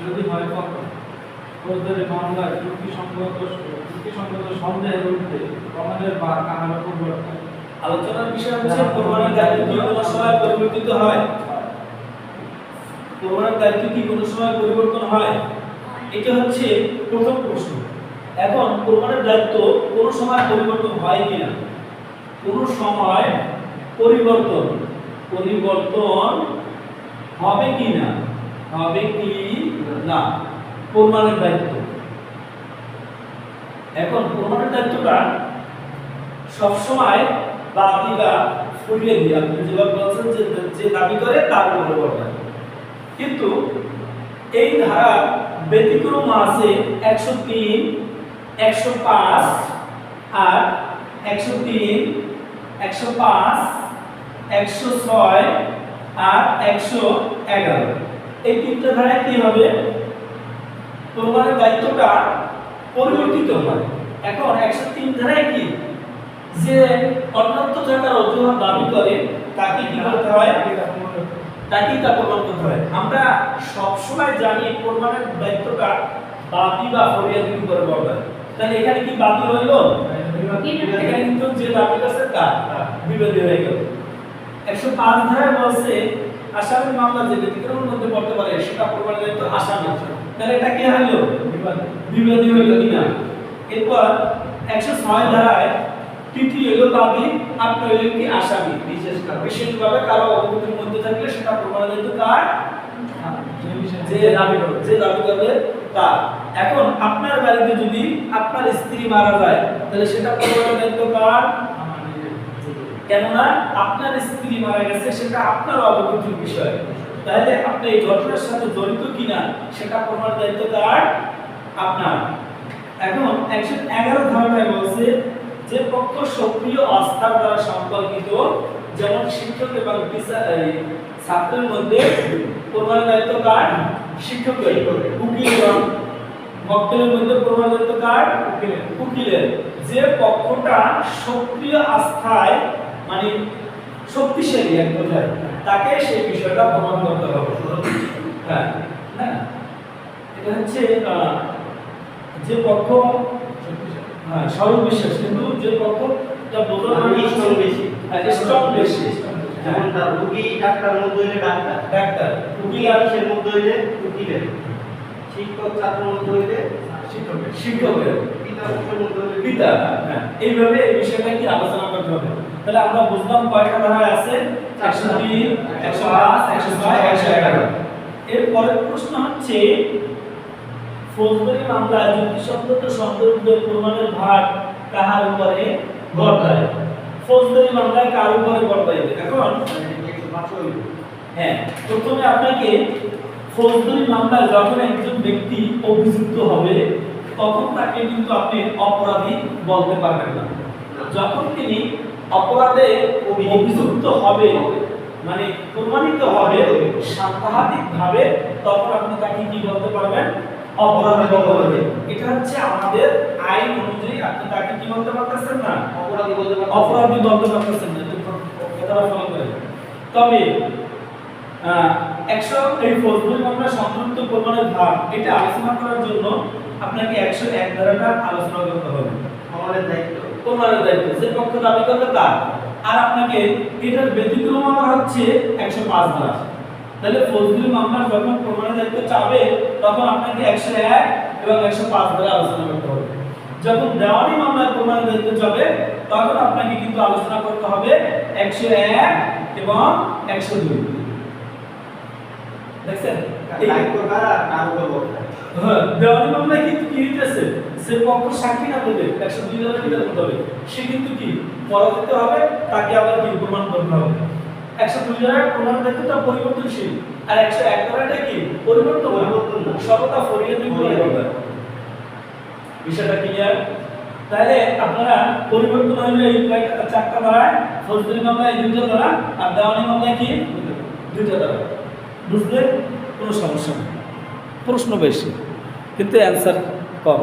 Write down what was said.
যদি হয় পক্ষ ফৌজদারি মামলায় যুক্তিসঙ্গত যুক্তিসঙ্গত সন্দেহের ঊর্ধ্বে প্রমাণের বা কাহার পরিবর্তন আলোচনার বিষয় হচ্ছে, প্রমাণের দায়িত্ব কি কোনো সময় পরিবর্তিত হয়? প্রমাণের দায়িত্ব কি কোনো সময় পরিবর্তন হয়? এটা হচ্ছে প্রথম প্রশ্ন। এখন প্রমাণের দায়িত্ব কোনো সময় পরিবর্তন হয় কিনা? কোনো সময় পরিবর্তন। পরিবর্তন হবে কি না হবে কি না, প্রমাণের দায়িত্ব। এখন প্রমাণের দায়িত্বটা সবসময় বাদী বা দিয়ে। আপনি যেভাবে বলছেন যে যে দাবি করে, তার উপরে বর্তায় কিন্তু এই ধারা ব্যতিক্রম আছে একশো তিন, একশো পাঁচ আর একশো তিন, একশো পাঁচ, একশো ছয় আর একশো এগারো। এই তিনটা ধারায় কি হবে? প্রমাণের দায়িত্বটা পরিবর্তিত হয়। এখন একশো তিন ধারায় কি? যে অন্যত্র থাকার অজুহাত দাবি করে, তাকে কি করতে হয়? তাকেই তা প্রমাণ করতে হয়। আমরা সবসময় জানি প্রমাণের দায়িত্বটা বাদী বা ফরিয়াদির উপরে বর্তায়। তাহলে এখানে কি বাদী রইল? এখানে কিন্তু যে দাবি করছে তার বিরোধী হয়ে গেল। একশো পাঁচ ধারায় বলছে আসামির মামলা যে ব্যতিক্রমের মধ্যে পড়তে পারে, সেটা প্রমাণের দায়িত্ব আসামি তাহলে এটা কি হইল বিবাদী হইল কিনা? এরপর একশো ছয় ধারায় তৃতীয় হইলেন কি আসামি, বিশেষ বিশেষভাবে কারও মধ্যে থাকলে সেটা দায়িত্ব কার? যে দাবি যে দাবি করবে তার। এখন আপনার বাড়িতে যদি আপনার স্ত্রী মারা যায়, তাহলে সেটা প্রমাণের দায়িত্ব কার? কেননা আপনার স্ত্রী মারা গেছে, সেটা আপনার অবগতির বিষয়। তাহলে আপনি এই ঘটনার সাথে জড়িত কিনা, সেটা প্রমাণ দায়িত্ব কার আপনার। এখন একশো এগারো ধারণায় বলছে যে পক্ষ সক্রিয় অস্থার দ্বারা সম্পর্কিত যেমন শিক্ষক এবং ছাত্রের মধ্যে প্রমাণ দায়িত্ব কার? শিক্ষক উকিল এবং মক্কেলের মধ্যে প্রমাণ দায়িত্ব কার? উকিলের। যে পক্ষটা সক্রিয় আস্থায় মানে শক্তিশালী এক কথায় তাকে সেই বিষয়টা প্রমাণ করতে হবে। হ্যাঁ হ্যাঁ এটা হচ্ছে যে পক্ষ হ্যাঁ সরল বিশ্বাস কিন্তু যে পক্ষ যা বোঝানো মানে strong বেশি। হ্যাঁ স্ট্রং বেশি যেমন তার রুগী ডাক্তার মধ্যে হইলে ডাক্তার। ডাক্তার। মধ্যে হইলে উকিলের শিক্ষক ছাত্র মধ্যে হইলে শিক্ষকের। শিক্ষকের। পিতা মধ্যে হইলে পিতা হ্যাঁ এইভাবে এই বিষয়টা কি আলোচনা করতে হবে। তাহলে আমরা বুঝলাম কয়টা ধারা আছে? একশো তিন একশো পাঁচ, একশো ছয়, একশো এগারো। এর পরের প্রশ্ন হচ্ছে, ফৌজদারি মামলায় যুক্তিসঙ্গত সন্দর্ভ প্রমাণের ভার কাহার উপরে বর্তায়? ফৌজদারি মামলায় কার উপরে বর্তাইবে এখন হ্যাঁ প্রথমে আপনাকে ফৌজদারি মামলায় যখন একজন ব্যক্তি অভিযুক্ত হবে তখন তাকে কিন্তু আপনি অপরাধী বলতে পারবেন না। যখন তিনি অপরাধে অভিযুক্ত হবে মানে প্রমাণিত হবে সাংঘাতিক ভাবে তখন আপনি তাকে কি বলতে পারবেন? অপরাধী বলতে পারবেন। এটা হচ্ছে আমাদের আইন অনুযায়ী আপনি তাকে কি বলতে পারতেছেন না? অপরাধী বলতে অপরাধী বলতে পারতেছেন না। তবে একশো এই ফৌজদারি মামলা সংযুক্ত প্রমাণের ভাগ এটা আলোচনা করার জন্য আপনাকে একশো এক ধারাটা আলোচনা করতে হবে। আমাদের দায়িত্ব। প্রমাণের দায়িত্ব যে পক্ষ দাবি করবে তার। আর আপনাকে এটার ব্যতিক্রম আমার হচ্ছে একশো পাঁচ ধারা। তাহলে ফৌজদারি মামলা যখন প্রমাণের দায়িত্ব চাবে তখন আপনাকে একশো এক এবং একশো পাঁচ ধারা আলোচনা করতে হবে। যখন দেওয়ানি মামলার প্রমাণের দায়িত্ব যাবে তখন আপনাকে কিন্তু আলোচনা করতে হবে একশো এক এবং একশো দুই। দেখছেন? হ্যাঁ, দেওয়ানি মামলায় কিন্তু কি হইতেছে? সে পক্ষ সাক্ষী না দেবে একশো দুই মতো হবে। সে কিন্তু কি পরবর্তী হবে? তাকে আবার কি প্রমাণ করতে হবে? একশো দুই হাজার প্রমাণ দায়িত্বটা পরিবর্তনশীল। আর একশো এক ধারাটা কি পরিবর্তন? পরিবর্তন। সর্বদা ফরিয়ে হবে। বিষয়টা ক্লিয়ার তাহলে আপনারা পরিবর্তন হইলে এই চারটা ধারায় ফৌজদারি মামলায় দুইটা ধারা আর দেওয়ানি মামলায় কি? দুইটা ধারা বুঝলে কোনো সমস্যা নেই। প্রশ্ন বেশি কিন্তু অ্যান্সার কম।